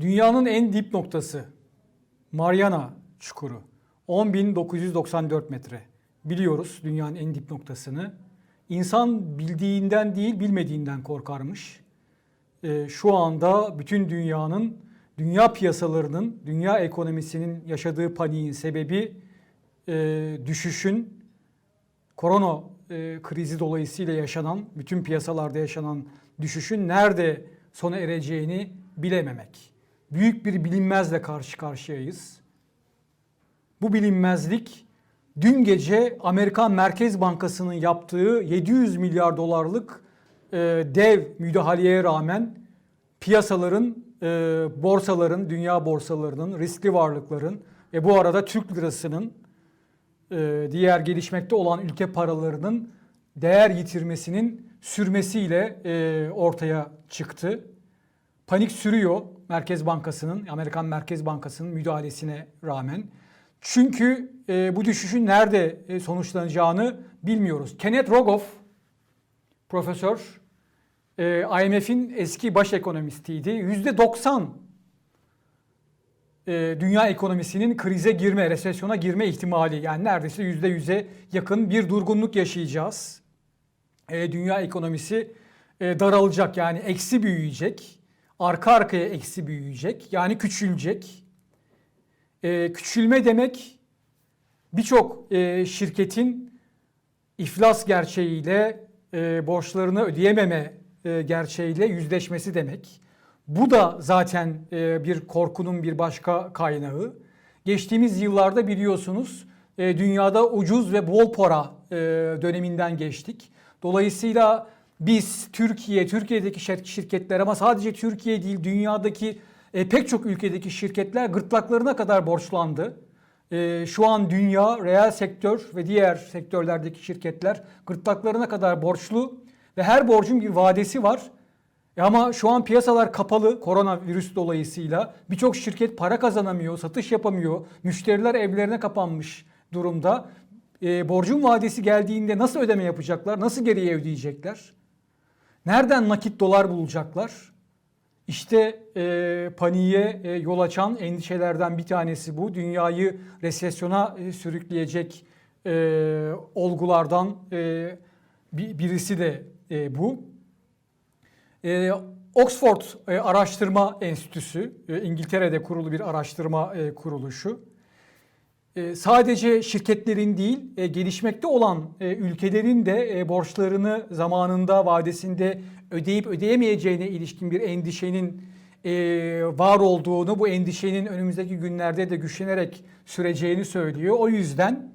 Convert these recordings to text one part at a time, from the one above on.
Dünyanın en dip noktası Mariana Çukuru 10.994 metre. Biliyoruz dünyanın en dip noktasını. İnsan bildiğinden değil bilmediğinden korkarmış. Ee, şu anda bütün dünyanın, dünya piyasalarının, dünya ekonomisinin yaşadığı paniğin sebebi e, düşüşün korona e, krizi dolayısıyla yaşanan, bütün piyasalarda yaşanan düşüşün nerede sona ereceğini bilememek. Büyük bir bilinmezle karşı karşıyayız. Bu bilinmezlik dün gece Amerikan Merkez Bankası'nın yaptığı 700 milyar dolarlık e, dev müdahaleye rağmen piyasaların, e, borsaların, dünya borsalarının, riskli varlıkların ve bu arada Türk lirasının e, diğer gelişmekte olan ülke paralarının değer yitirmesinin sürmesiyle e, ortaya çıktı. Panik sürüyor Merkez Bankası'nın, Amerikan Merkez Bankası'nın müdahalesine rağmen. Çünkü e, bu düşüşün nerede e, sonuçlanacağını bilmiyoruz. Kenneth Rogoff, profesör, e, IMF'in eski baş ekonomistiydi. %90 e, dünya ekonomisinin krize girme, resesyona girme ihtimali yani neredeyse yüzde yüze yakın bir durgunluk yaşayacağız. E, dünya ekonomisi e, daralacak yani eksi büyüyecek, arka arkaya eksi büyüyecek yani küçülecek. E, küçülme demek birçok e, şirketin iflas gerçeğiyle e, borçlarını ödeyememe e, gerçeğiyle yüzleşmesi demek. Bu da zaten e, bir korkunun bir başka kaynağı. Geçtiğimiz yıllarda biliyorsunuz e, dünyada ucuz ve bol para e, döneminden geçtik. Dolayısıyla biz Türkiye, Türkiye'deki şir- şirketler ama sadece Türkiye değil dünyadaki e, pek çok ülkedeki şirketler gırtlaklarına kadar borçlandı. E, şu an dünya, reel sektör ve diğer sektörlerdeki şirketler gırtlaklarına kadar borçlu ve her borcun bir vadesi var. E ama şu an piyasalar kapalı koronavirüs dolayısıyla. Birçok şirket para kazanamıyor, satış yapamıyor. Müşteriler evlerine kapanmış durumda. E, borcun vadesi geldiğinde nasıl ödeme yapacaklar? Nasıl geriye ödeyecekler? Nereden nakit dolar bulacaklar? İşte e, paniğe e, yol açan endişelerden bir tanesi bu. Dünyayı resesyona e, sürükleyecek e, olgulardan e, bir, birisi de e, bu. E, Oxford e, Araştırma Enstitüsü, e, İngiltere'de kurulu bir araştırma e, kuruluşu. E, sadece şirketlerin değil, e, gelişmekte olan e, ülkelerin de e, borçlarını zamanında, vadesinde ödeyip ödeyemeyeceğine ilişkin bir endişenin var olduğunu, bu endişenin önümüzdeki günlerde de güçlenerek süreceğini söylüyor. O yüzden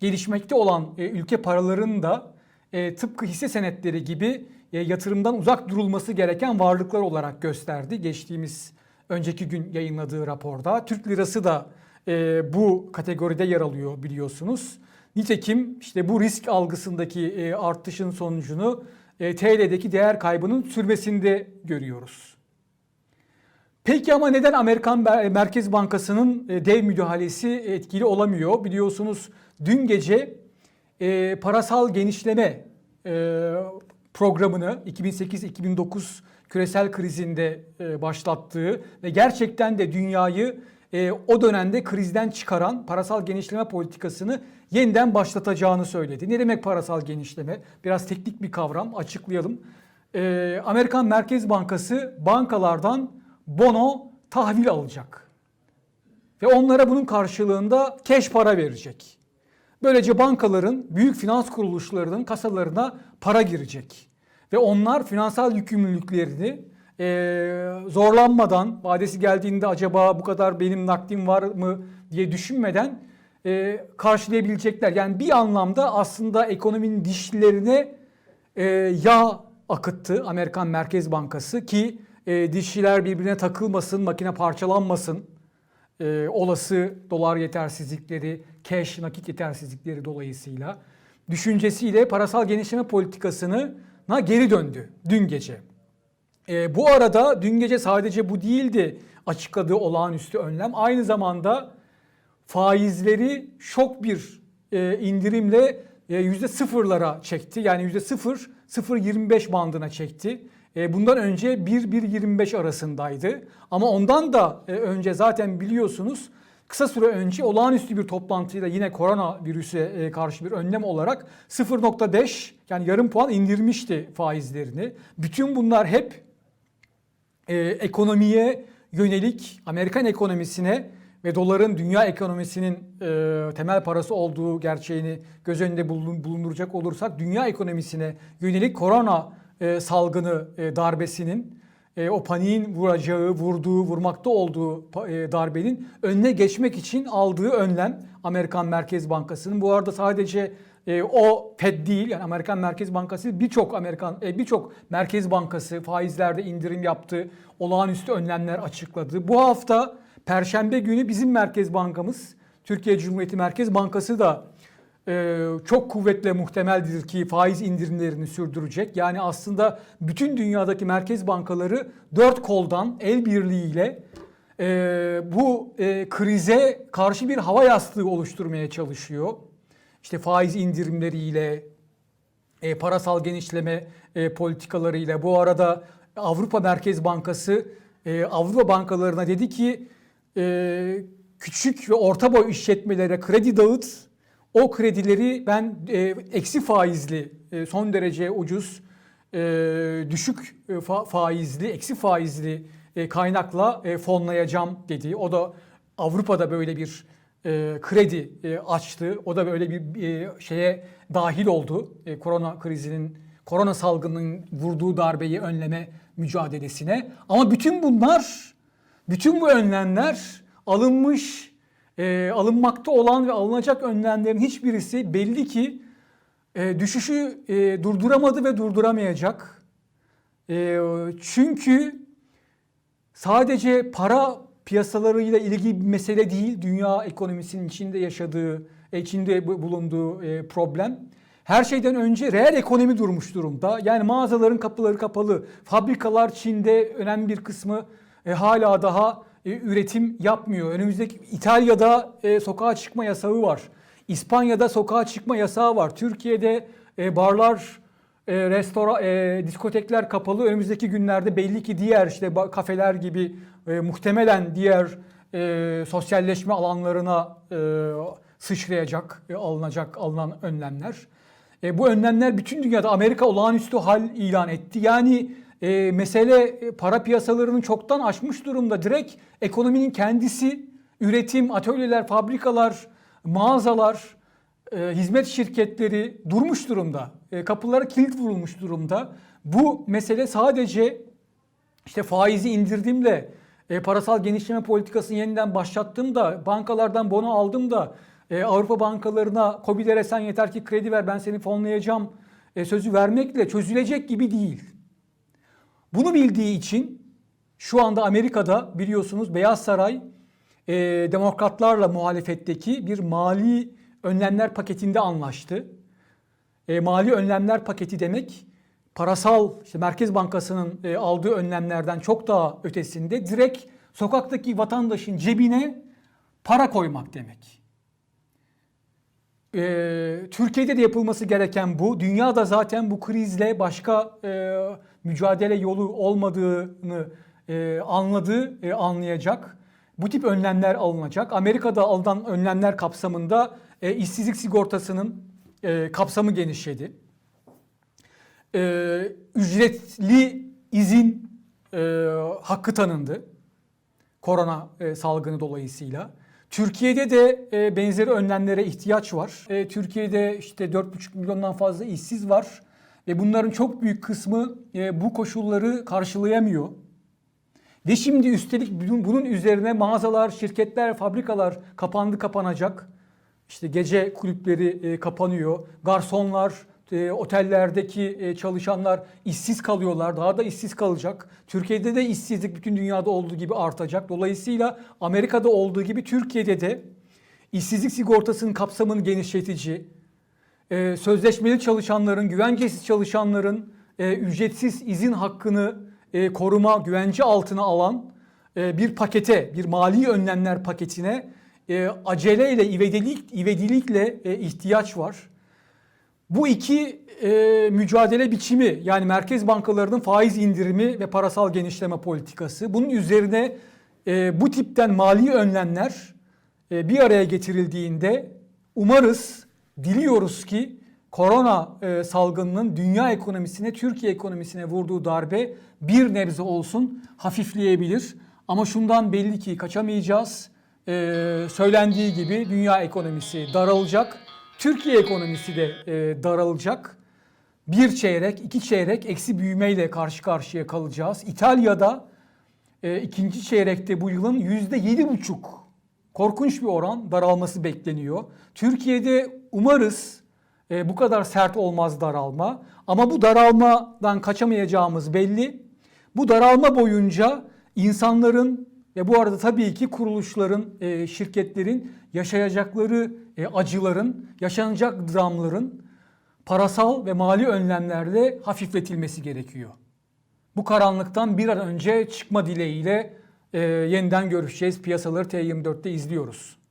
gelişmekte olan ülke paralarının da tıpkı hisse senetleri gibi yatırımdan uzak durulması gereken varlıklar olarak gösterdi. Geçtiğimiz önceki gün yayınladığı raporda. Türk lirası da e, bu kategoride yer alıyor biliyorsunuz. Nitekim işte bu risk algısındaki e, artışın sonucunu e, TL'deki değer kaybının sürmesinde görüyoruz. Peki ama neden Amerikan Merkez Bankası'nın e, dev müdahalesi etkili olamıyor? Biliyorsunuz dün gece e, parasal genişleme e, programını 2008-2009 küresel krizinde e, başlattığı ve gerçekten de dünyayı e, o dönemde krizden çıkaran parasal genişleme politikasını yeniden başlatacağını söyledi. Ne demek parasal genişleme? Biraz teknik bir kavram açıklayalım. E, Amerikan Merkez Bankası bankalardan bono tahvil alacak. Ve onlara bunun karşılığında keş para verecek. Böylece bankaların, büyük finans kuruluşlarının kasalarına para girecek. Ve onlar finansal yükümlülüklerini e, zorlanmadan, vadesi geldiğinde acaba bu kadar benim nakdim var mı diye düşünmeden e, karşılayabilecekler. Yani bir anlamda aslında ekonominin dişlerine e, yağ akıttı Amerikan Merkez Bankası ki e, dişçiler birbirine takılmasın, makine parçalanmasın. E, olası dolar yetersizlikleri, cash nakit yetersizlikleri dolayısıyla düşüncesiyle parasal genişleme politikasına geri döndü dün gece. E, bu arada dün gece sadece bu değildi açıkladığı olağanüstü önlem. Aynı zamanda faizleri şok bir e, indirimle e, yüzde sıfırlara çekti. Yani yüzde sıfır, 0.25 bandına çekti. E, bundan önce 1-1.25 arasındaydı. Ama ondan da e, önce zaten biliyorsunuz kısa süre önce olağanüstü bir toplantıyla yine koronavirüse e, karşı bir önlem olarak 0.5 yani yarım puan indirmişti faizlerini. Bütün bunlar hep e, ekonomiye yönelik Amerikan ekonomisine ve doların dünya ekonomisinin e, temel parası olduğu gerçeğini göz önünde bulun- bulunduracak olursak dünya ekonomisine yönelik korona e, salgını e, darbesinin e, o paniğin vuracağı, vurduğu, vurmakta olduğu e, darbenin önüne geçmek için aldığı önlem Amerikan Merkez Bankası'nın. Bu arada sadece e, o Fed değil yani Amerikan Merkez Bankası birçok Amerikan e, birçok merkez bankası faizlerde indirim yaptı. Olağanüstü önlemler açıkladı. Bu hafta Perşembe günü bizim Merkez Bankamız Türkiye Cumhuriyeti Merkez Bankası da e, çok kuvvetle muhtemeldir ki faiz indirimlerini sürdürecek. Yani aslında bütün dünyadaki merkez bankaları dört koldan el birliğiyle e, bu e, krize karşı bir hava yastığı oluşturmaya çalışıyor. İşte faiz indirimleriyle, e, parasal genişleme e, politikalarıyla. Bu arada Avrupa Merkez Bankası e, Avrupa bankalarına dedi ki e, küçük ve orta boy işletmelere kredi dağıt. O kredileri ben e, eksi faizli, e, son derece ucuz, e, düşük e, fa- faizli, eksi faizli e, kaynakla e, fonlayacağım dedi. O da Avrupa'da böyle bir e, kredi e, açtı. O da böyle bir e, şeye dahil oldu. E, korona krizinin, korona salgının vurduğu darbeyi önleme mücadelesine. Ama bütün bunlar, bütün bu önlemler alınmış, e, alınmakta olan ve alınacak önlemlerin hiçbirisi belli ki e, düşüşü e, durduramadı ve durduramayacak. E, çünkü sadece para piyasalarıyla ilgili bir mesele değil. Dünya ekonomisinin içinde yaşadığı, e, içinde bu- bulunduğu e, problem. Her şeyden önce reel ekonomi durmuş durumda. Yani mağazaların kapıları kapalı. Fabrikalar Çin'de önemli bir kısmı e, hala daha e, üretim yapmıyor. Önümüzdeki İtalya'da e, sokağa çıkma yasağı var. İspanya'da sokağa çıkma yasağı var. Türkiye'de e, barlar, e, restoran, e, diskotekler kapalı. Önümüzdeki günlerde belli ki diğer işte kafeler gibi e, muhtemelen diğer e, sosyalleşme alanlarına e, sıçrayacak, e, alınacak alınan önlemler. E, bu önlemler bütün dünyada Amerika olağanüstü hal ilan etti. Yani e, mesele e, para piyasalarının çoktan aşmış durumda. Direkt ekonominin kendisi, üretim, atölyeler, fabrikalar, mağazalar, e, hizmet şirketleri durmuş durumda. E, kapılara kilit vurulmuş durumda. Bu mesele sadece işte faizi indirdiğimle, e, parasal genişleme politikasını yeniden başlattığımda, bankalardan bono aldım da e, Avrupa bankalarına COBİ'lere sen yeter ki kredi ver ben seni fonlayacağım e, sözü vermekle çözülecek gibi değil. Bunu bildiği için şu anda Amerika'da biliyorsunuz Beyaz Saray e, demokratlarla muhalefetteki bir mali önlemler paketinde anlaştı. E, mali önlemler paketi demek parasal işte Merkez Bankası'nın e, aldığı önlemlerden çok daha ötesinde direkt sokaktaki vatandaşın cebine para koymak demek. E, Türkiye'de de yapılması gereken bu. Dünyada zaten bu krizle başka e, mücadele yolu olmadığını e, anladı, e, anlayacak. Bu tip önlemler alınacak. Amerika'da alınan önlemler kapsamında e, işsizlik sigortasının e, kapsamı genişledi. E, ücretli izin e, hakkı tanındı. Korona e, salgını dolayısıyla. Türkiye'de de e, benzeri önlemlere ihtiyaç var. E, Türkiye'de işte 4,5 milyondan fazla işsiz var ve bunların çok büyük kısmı e, bu koşulları karşılayamıyor. Ve şimdi üstelik bunun, üzerine mağazalar, şirketler, fabrikalar kapandı kapanacak. İşte gece kulüpleri e, kapanıyor. Garsonlar, e, otellerdeki e, çalışanlar işsiz kalıyorlar. Daha da işsiz kalacak. Türkiye'de de işsizlik bütün dünyada olduğu gibi artacak. Dolayısıyla Amerika'da olduğu gibi Türkiye'de de işsizlik sigortasının kapsamını genişletici, e, sözleşmeli çalışanların, güvencesiz çalışanların e, ücretsiz izin hakkını e, koruma, güvence altına alan e, bir pakete, bir mali önlemler paketine e, aceleyle, ivedilik, ivedilikle e, ihtiyaç var. Bu iki e, mücadele biçimi yani merkez bankalarının faiz indirimi ve parasal genişleme politikası bunun üzerine e, bu tipten mali önlemler e, bir araya getirildiğinde umarız, diliyoruz ki korona e, salgınının dünya ekonomisine, Türkiye ekonomisine vurduğu darbe bir nebze olsun hafifleyebilir. Ama şundan belli ki kaçamayacağız. E, söylendiği gibi dünya ekonomisi daralacak. Türkiye ekonomisi de e, daralacak. Bir çeyrek, iki çeyrek eksi büyümeyle karşı karşıya kalacağız. İtalya'da e, ikinci çeyrekte bu yılın yüzde yedi buçuk korkunç bir oran daralması bekleniyor. Türkiye'de umarız e, bu kadar sert olmaz daralma ama bu daralmadan kaçamayacağımız belli. Bu daralma boyunca insanların ve bu arada tabii ki kuruluşların, e, şirketlerin yaşayacakları e, acıların, yaşanacak dramların parasal ve mali önlemlerle hafifletilmesi gerekiyor. Bu karanlıktan bir an önce çıkma dileğiyle e, yeniden görüşeceğiz. Piyasaları T24'te izliyoruz.